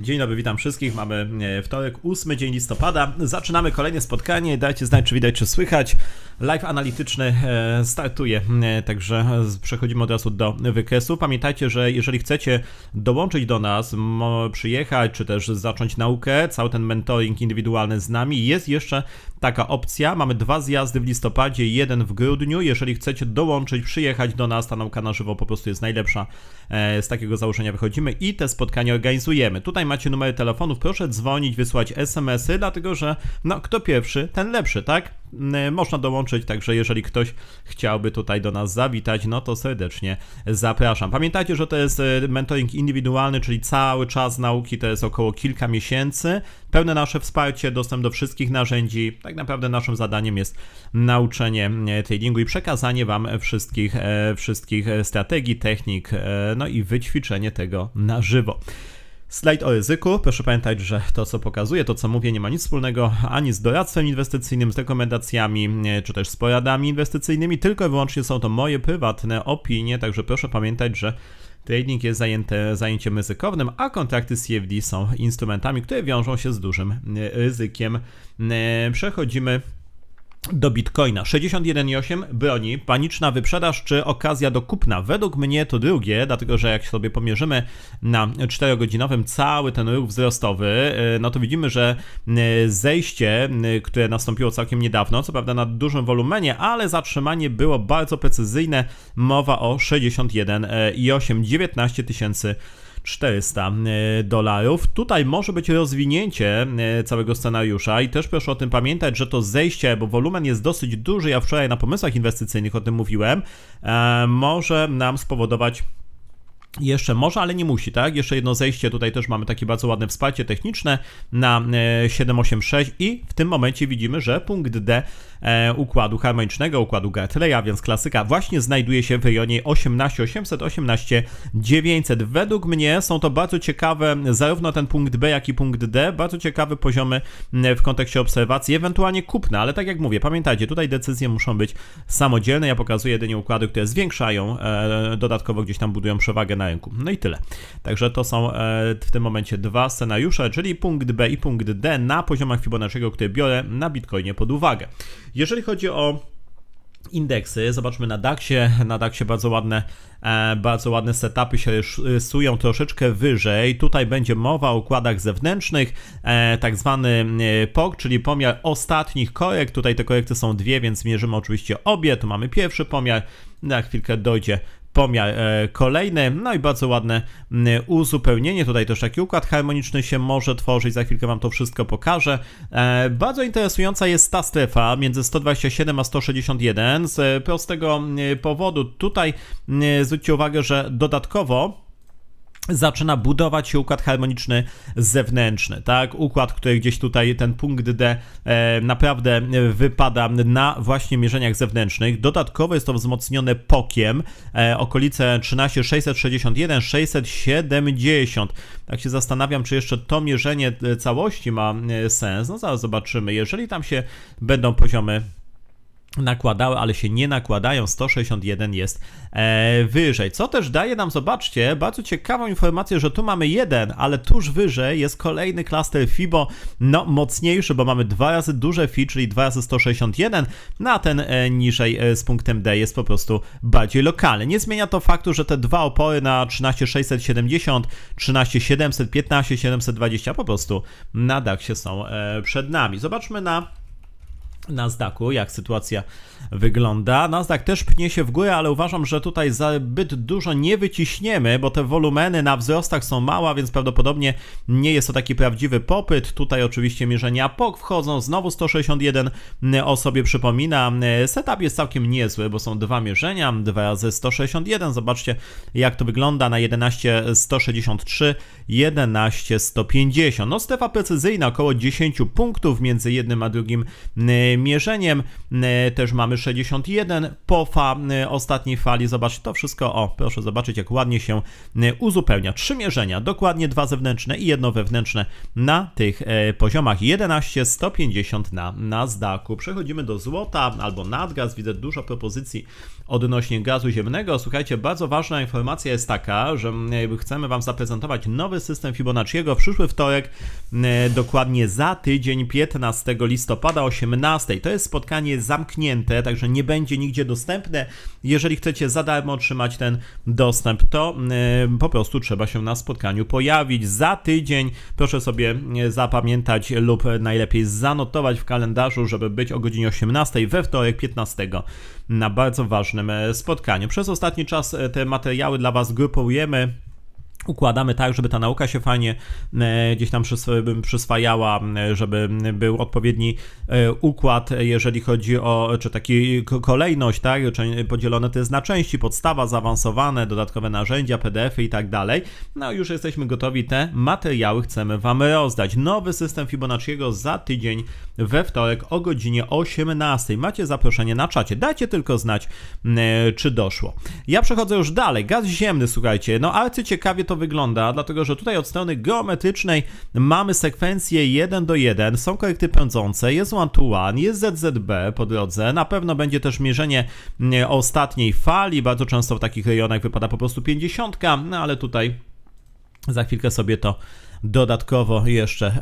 Dzień dobry, witam wszystkich. Mamy e, wtorek, 8 dzień listopada. Zaczynamy kolejne spotkanie. Dajcie znać, czy widać, czy słychać. Live analityczny e, startuje, e, także przechodzimy od razu do wykresu. Pamiętajcie, że jeżeli chcecie dołączyć do nas, przyjechać, czy też zacząć naukę, cały ten mentoring indywidualny z nami, jest jeszcze taka opcja. Mamy dwa zjazdy w listopadzie, jeden w grudniu. Jeżeli chcecie dołączyć, przyjechać do nas, ta nauka na żywo po prostu jest najlepsza. E, Z takiego założenia wychodzimy i te spotkania organizujemy. Tutaj macie numery telefonów, proszę dzwonić, wysłać SMS-y, dlatego że no, kto pierwszy, ten lepszy, tak? Można dołączyć, także jeżeli ktoś chciałby tutaj do nas zawitać, no to serdecznie zapraszam. Pamiętajcie, że to jest e, mentoring indywidualny, czyli cały czas nauki to jest około kilka miesięcy. Pełne nasze wsparcie, dostęp do wszystkich narzędzi. Tak naprawdę naszym zadaniem jest nauczenie e, tradingu i przekazanie Wam wszystkich, e, wszystkich strategii, technik, no i wyćwiczenie tego na żywo. Slajd o ryzyku. Proszę pamiętać, że to, co pokazuję, to, co mówię, nie ma nic wspólnego ani z doradztwem inwestycyjnym, z rekomendacjami, nie, czy też z poradami inwestycyjnymi, tylko i wyłącznie są to moje prywatne opinie, także proszę pamiętać, że trading jest zajęte, zajęciem ryzykownym, a kontrakty CFD są instrumentami, które wiążą się z dużym e, ryzykiem. E, Przechodzimy do Bitcoina. 61,8 broni, paniczna wyprzedaż czy okazja do kupna? Według mnie to drugie, dlatego że jak sobie pomierzymy na 4-godzinowym cały ten ruch wzrostowy, yy, no to widzimy, że yy, zejście, yy, które nastąpiło całkiem niedawno, co prawda na dużym wolumenie, ale zatrzymanie było bardzo precyzyjne. Mowa o 61,8, 19 tysięcy 400 e, dolarów. Tutaj może być rozwinięcie e, całego scenariusza i też proszę o tym pamiętać, że to zejście, bo wolumen jest dosyć duży, ja wczoraj na pomysłach inwestycyjnych o tym mówiłem, e, może nam spowodować jeszcze może, ale nie musi, tak? Jeszcze jedno zejście, tutaj też mamy takie bardzo ładne wsparcie techniczne na e, 786 i w tym momencie widzimy, że punkt D e, układu harmonicznego, układu Gartleya, więc klasyka właśnie znajduje się w rejonie 18800, 18900. Według mnie są to bardzo ciekawe, zarówno ten punkt B, jak i punkt D, bardzo ciekawe poziomy w kontekście obserwacji, ewentualnie kupne, ale tak jak mówię, pamiętajcie, tutaj decyzje muszą być samodzielne, ja pokazuję jedynie układy, które zwiększają, e, dodatkowo gdzieś tam budują przewagę na rynku. No i tyle. Także to są e, w tym momencie dwa scenariusze, czyli punkt B i punkt D na poziomach Fibonacciego, które biorę na Bitcoinie pod uwagę. Jeżeli chodzi o indeksy. Zobaczmy na DAXie. Na DAXie bardzo ładne, e, bardzo ładne setupy się rys- rysują troszeczkę wyżej. Tutaj będzie mowa o układach zewnętrznych, e, tak zwany POG, czyli pomiar ostatnich korekt. Tutaj te korekty są dwie, więc mierzymy oczywiście obie. Tu mamy pierwszy pomiar. Na chwilkę dojdzie pomiar e, kolejny, no i bardzo ładne uzupełnienie. Tutaj też taki układ harmoniczny się może tworzyć, za chwilkę Wam to wszystko pokażę. E, bardzo interesująca jest ta strefa między 127 a 161 z prostego powodu. Tutaj zwróćcie uwagę, że dodatkowo zaczyna budować się układ harmoniczny zewnętrzny, tak? Układ, który gdzieś tutaj ten punkt D e, naprawdę wypada na właśnie mierzeniach zewnętrznych. Dodatkowo jest to wzmocnione pokiem, e, okolice 13 661 670. Tak się zastanawiam, czy jeszcze to mierzenie e, całości ma e, sens. No zaraz zobaczymy. Jeżeli tam się będą poziomy nakładały, ale się nie nakładają. 161 jest e, wyżej. Co też daje nam, zobaczcie, bardzo ciekawą informację, że tu mamy jeden, ale tuż wyżej jest kolejny klaster FIBO, no mocniejszy, bo mamy dwa razy duże FI, czyli dwa razy 161, no a ten e, niżej e, z punktem D jest po prostu bardziej lokalny. Nie zmienia to faktu, że te dwa opory na 13670, 13700, 15720 po prostu na DAXie są e, przed nami. Zobaczmy na Nasdaqu, jak sytuacja wygląda. Nasdaq też pnie się w górę, ale uważam, że tutaj zbyt dużo nie wyciśniemy, bo te wolumeny na wzrostach są małe, więc prawdopodobnie nie jest to taki prawdziwy popyt. Tutaj oczywiście mierzenia POK wchodzą, znowu 161 o sobie przypomina. Setup jest całkiem niezły, bo są dwa mierzenia, dwa razy 161. Zobaczcie, jak to wygląda na 11 163, 11 150. No strefa precyzyjna, około 10 punktów między jednym a drugim e, mierzeniem. E, Też mamy 61 pofa e, ostatniej fali. Zobaczcie, to wszystko, o, proszę zobaczyć, jak ładnie się e, uzupełnia. Trzy mierzenia, dokładnie dwa zewnętrzne i jedno wewnętrzne na tych poziomach 11, 150 na Nasdaqu. Przechodzimy do złota albo nadgaz. Widzę dużo propozycji odnośnie gazu ziemnego. Słuchajcie, bardzo ważna informacja jest taka, że chcemy Wam zaprezentować nowy system Fibonacciego w przyszły wtorek, dokładnie za tydzień, 15 listopada 18. To jest spotkanie zamknięte, także nie będzie nigdzie dostępne. Jeżeli chcecie za darmo otrzymać ten dostęp, to e, po prostu trzeba się na spotkaniu pojawić za tydzień. Proszę sobie e, zapamiętać lub najlepiej zanotować w kalendarzu, żeby być o godzinie 18 we wtorek 15 na bardzo ważnym e, spotkaniu. Przez ostatni czas te materiały dla Was grupujemy układamy tak, żeby ta nauka się fajnie e, gdzieś tam przys- przyswajała, żeby był odpowiedni e, układ, jeżeli chodzi o, czy taki kolejność, tak, podzielone to jest na części, podstawa, zaawansowane, dodatkowe narzędzia, PDF-y i tak dalej. No już jesteśmy gotowi, te materiały chcemy Wam rozdać. Nowy system Fibonacciego za tydzień we wtorek o godzinie 18. Macie zaproszenie na czacie, dajcie tylko znać, e, czy doszło. Ja przechodzę już dalej, gaz ziemny, słuchajcie, no arcy ciekawie to wygląda, dlatego że tutaj od strony geometrycznej mamy sekwencję 1 do 1, są korekty pędzące, jest one to one, jest ZZB po drodze, na pewno będzie też mierzenie mm, ostatniej fali, bardzo często w takich rejonach wypada po prostu 50, no ale tutaj za chwilkę sobie to dodatkowo jeszcze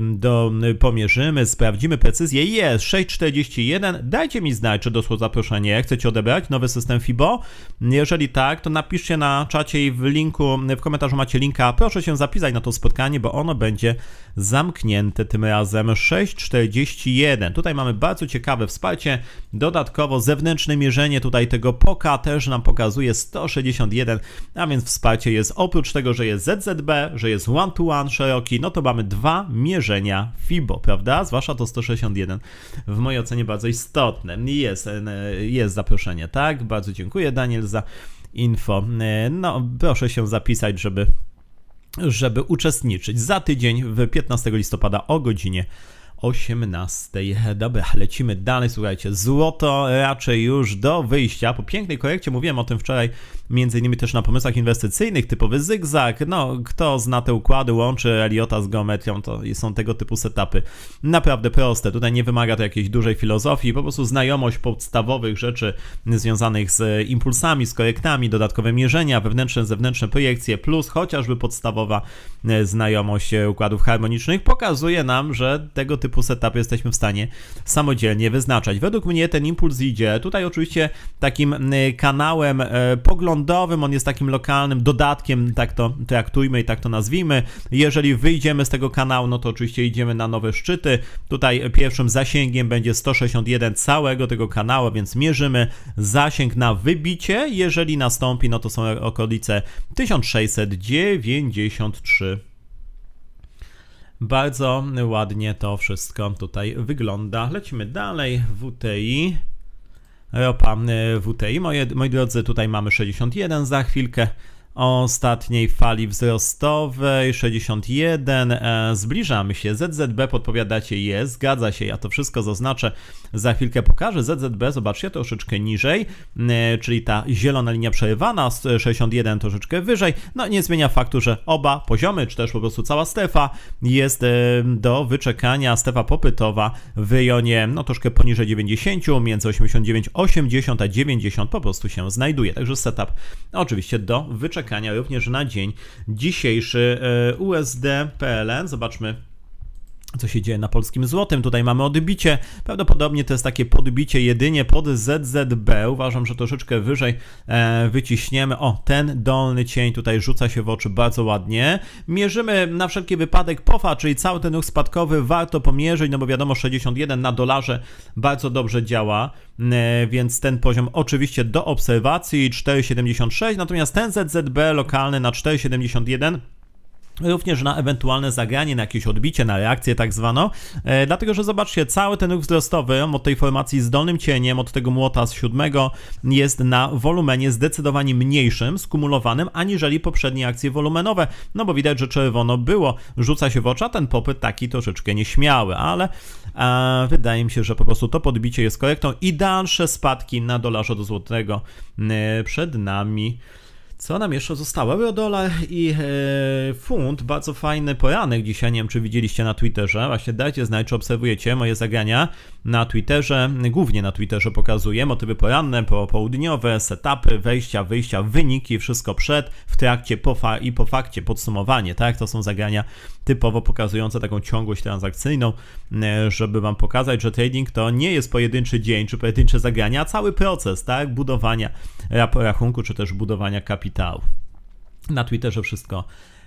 do, pomierzymy, sprawdzimy precyzję. Jest 641. Dajcie mi znać, czy doszło zaproszenie. Chcecie odebrać nowy system FIBO? Jeżeli tak, to napiszcie na czacie i w linku, w komentarzu macie linka. Proszę się zapisać na to spotkanie, bo ono będzie zamknięte tym razem 641. Tutaj mamy bardzo ciekawe wsparcie. Dodatkowo zewnętrzne mierzenie tutaj tego POKA też nam pokazuje 161, a więc wsparcie jest oprócz tego, że jest ZZB, że jest one-to-one szeroki, no to mamy dwa mierzenia FIBO, prawda? Zwłaszcza to 161 w mojej ocenie bardzo istotne. Jest, e, jest zaproszenie, tak? Bardzo dziękuję Daniel za info. E, No, proszę się zapisać, żeby żeby uczestniczyć za tydzień w 15 listopada o godzinie 18. Dobra, lecimy dalej. Słuchajcie, złoto raczej już do wyjścia. Po pięknej korekcie mówiłem o tym wczoraj, między innymi też na pomysłach inwestycyjnych, typowy zygzak. No, kto zna te układy, łączy Eliota z geometrią, to są tego typu setupy naprawdę proste. Tutaj nie wymaga to jakiejś dużej filozofii, po prostu znajomość podstawowych rzeczy związanych z impulsami, z korektami, dodatkowe mierzenia, wewnętrzne, zewnętrzne projekcje, plus chociażby podstawowa e, znajomość e, układów harmonicznych pokazuje nam, że tego typu setup jesteśmy w stanie samodzielnie wyznaczać. Według mnie ten impuls idzie tutaj oczywiście takim m, kanałem e, poglądowym, on jest takim lokalnym dodatkiem, tak to traktujmy i tak to nazwijmy. Jeżeli wyjdziemy z tego kanału, no to oczywiście idziemy na nowe szczyty. Tutaj pierwszym zasięgiem będzie 161 całego tego kanału, więc mierzymy zasięg na wybicie. Jeżeli nastąpi, no to są okolice 1693. Bardzo ładnie to wszystko tutaj wygląda. Lecimy dalej. WTI. Ropa y, WTI. Moje, moi drodzy, tutaj mamy 61 za chwilkę. Ostatniej fali wzrostowej 61. E, zbliżamy się. ZZB podpowiadacie jest, zgadza się. Ja to wszystko zaznaczę. Za chwilkę pokażę. ZZB, zobaczcie, troszeczkę niżej, e, czyli ta zielona linia przerywana, z 61 troszeczkę wyżej. No nie zmienia faktu, że oba poziomy, czy też po prostu cała strefa jest e, do wyczekania. Strefa popytowa w rejonie no troszkę poniżej 90, między 89, 80 a 90 po prostu się znajduje. Także setup oczywiście do wyczekania również na dzień dzisiejszy e, USD PLN. Zobaczmy co się dzieje na polskim złotym. Tutaj mamy odbicie. Prawdopodobnie to jest takie podbicie jedynie pod ZZB. Uważam, że troszeczkę wyżej e, wyciśniemy. O, ten dolny cień tutaj rzuca się w oczy bardzo ładnie. Mierzymy na wszelki wypadek POFA, czyli cały ten ruch spadkowy warto pomierzyć, no bo wiadomo 61 na dolarze bardzo dobrze działa, e, więc ten poziom oczywiście do obserwacji 4,76, natomiast ten ZZB lokalny na 4,71 Również na ewentualne zagranie, na jakieś odbicie, na reakcję tak zwaną. E, dlatego, że zobaczcie, cały ten ruch wzrostowy od tej formacji z dolnym cieniem, od tego młota z siódmego jest na wolumenie zdecydowanie mniejszym, skumulowanym, aniżeli poprzednie akcje wolumenowe. No bo widać, że czerwono było, rzuca się w oczy, a ten popyt taki troszeczkę nieśmiały, ale e, wydaje mi się, że po prostu to podbicie jest korektą i dalsze spadki na dolarze do złotego e, przed nami. Co nam jeszcze zostało? Eurodolar i e, funt. Bardzo fajny poranek dzisiaj. Nie wiem, czy widzieliście na Twitterze. Właśnie dajcie znać, czy obserwujecie moje zagrania na Twitterze. Głównie na Twitterze pokazuję motywy poranne, po, południowe, setupy, wejścia, wyjścia, wyniki, wszystko przed, w trakcie po fa- i po fakcie, podsumowanie. Tak, to są zagrania typowo pokazujące taką ciągłość transakcyjną, e, żeby wam pokazać, że trading to nie jest pojedynczy dzień czy pojedyncze zagrania, a cały proces, tak, budowania rachunku czy też budowania kapitału. Na Twitterze wszystko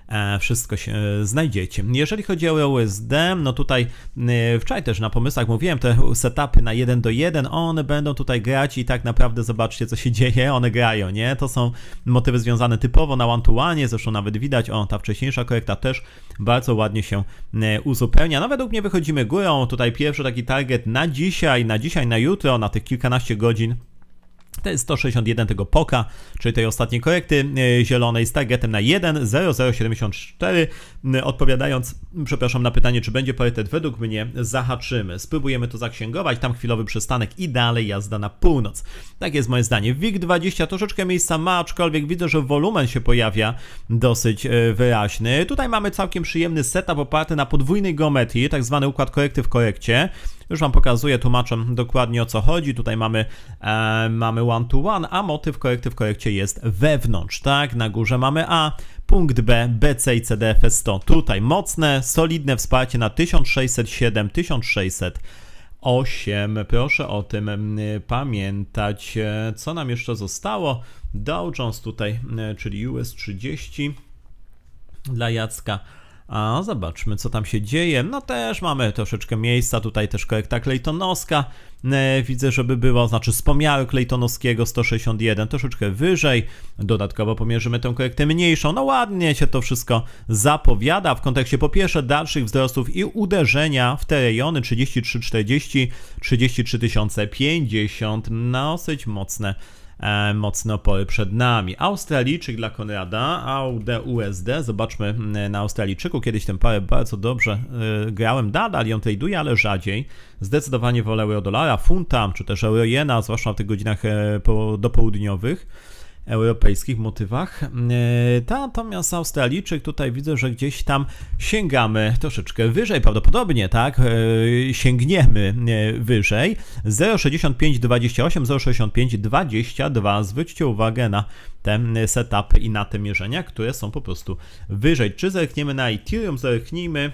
e, wszystko się e, znajdziecie. Jeżeli chodzi o USD, no tutaj e, wczoraj też na pomysłach mówiłem, te setupy na 1 do 1, one będą tutaj grać i tak naprawdę zobaczcie co się dzieje, one grają, nie? To są motywy związane typowo na one to one, zresztą nawet widać, o ta wcześniejsza korekta też bardzo ładnie się uzupełnia. No według mnie wychodzimy górą, tutaj pierwszy taki target na dzisiaj, na dzisiaj, na jutro, na tych kilkanaście godzin. To jest 161 tego poka, czyli tej ostatniej korekty e, zielonej z targetem na 1.0074. E, Odpowiadając, przepraszam, na pytanie, czy będzie parytet, według mnie zahaczymy. Spróbujemy to zaksięgować, tam chwilowy przystanek i dalej jazda na północ. Tak jest moje zdanie. WIG20 troszeczkę miejsca ma, aczkolwiek widzę, że wolumen się pojawia dosyć e, wyraźny. Tutaj mamy całkiem przyjemny setup oparty na podwójnej geometrii, tak zwany układ korekty w korekcie. Już Wam pokazuję, tłumaczę dokładnie o co chodzi. Tutaj mamy, e, mamy one to one, a motyw korekty w korekcie jest wewnątrz, tak? Na górze mamy A, punkt B, BC i CDF 100. Tutaj mocne, solidne wsparcie na 1607, 1600. 8. Proszę o tym pamiętać. E, Co nam jeszcze zostało? Dow Jones tutaj, e, czyli US 30 dla Jacka. A zobaczmy, co tam się dzieje. No też mamy troszeczkę miejsca, tutaj też korekta Claytonowska. E, widzę, żeby było, znaczy z pomiaru Claytonowskiego 161, troszeczkę wyżej. Dodatkowo pomierzymy tę korektę mniejszą. No ładnie się to wszystko zapowiada w kontekście po pierwsze dalszych wzrostów i uderzenia w te rejony 3340, 33050. Dosyć mocne mocne opory przed nami. Australijczyk dla Konrada, AUD USD. Zobaczmy na Australijczyku. Kiedyś tę parę bardzo dobrze y, grałem, nadal ją traduję, ale rzadziej. Zdecydowanie wolę euro-dolara, funta, czy też euro-jena, zwłaszcza w tych godzinach e, po, dopołudniowych europejskich motywach. E, Natomiast Australijczyk tutaj widzę, że gdzieś tam sięgamy troszeczkę wyżej, prawdopodobnie, tak? E, Sięgniemy e, wyżej. 0,6528, 0,6522. Zwróćcie uwagę na te setupy i na te mierzenia, które są po prostu wyżej. Czy zerkniemy na Ethereum, zerknijmy.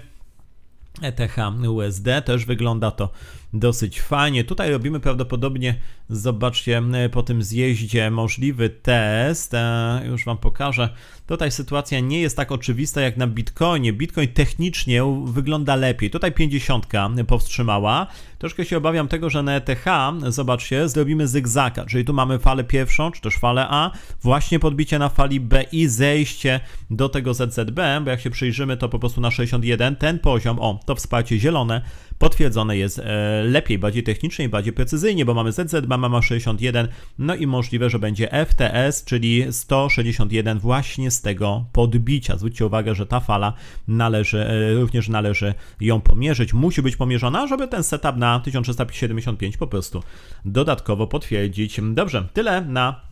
ETH USD też wygląda to dosyć fajnie. Tutaj robimy prawdopodobnie, zobaczcie, po tym zjeździe możliwy test. E, Już Wam pokażę. Tutaj sytuacja nie jest tak oczywista jak na Bitcoinie. Bitcoin technicznie wygląda lepiej. Tutaj 50 powstrzymała. Troszkę się obawiam tego, że na ETH, zobaczcie, zrobimy zygzaka, czyli tu mamy falę pierwszą, czy też falę A, właśnie podbicie na fali B i zejście do tego ZZB, bo jak się przyjrzymy, to po prostu na 61 ten poziom, o, to wsparcie zielone, potwierdzone jest e, lepiej, bardziej technicznie i bardziej precyzyjnie, bo mamy ZZB, mamy 61, no i możliwe, że będzie FTS, czyli 161 właśnie z tego podbicia. Zwróćcie uwagę, że ta fala należy, e, również należy ją pomierzyć, musi być pomierzona, żeby ten setup na 1375 po prostu dodatkowo potwierdzić. Dobrze, tyle na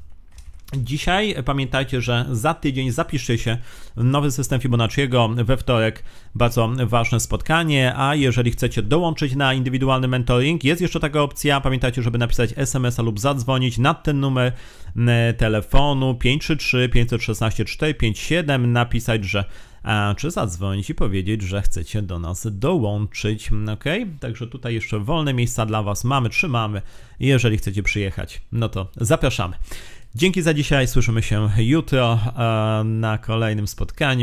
Dzisiaj pamiętajcie, że za tydzień zapiszcie się nowy system Fibonacciego we wtorek. Bardzo ważne spotkanie, a jeżeli chcecie dołączyć na indywidualny mentoring, jest jeszcze taka opcja. Pamiętajcie, żeby napisać SMS-a lub zadzwonić na ten numer mm, telefonu 533 516 457, napisać, że czy zadzwonić i powiedzieć, że chcecie do nas dołączyć. Ok? Także tutaj jeszcze wolne miejsca dla Was mamy, trzymamy. Jeżeli chcecie przyjechać, no to zapraszamy. Dzięki za dzisiaj. Słyszymy się jutro e, na kolejnym spotkaniu.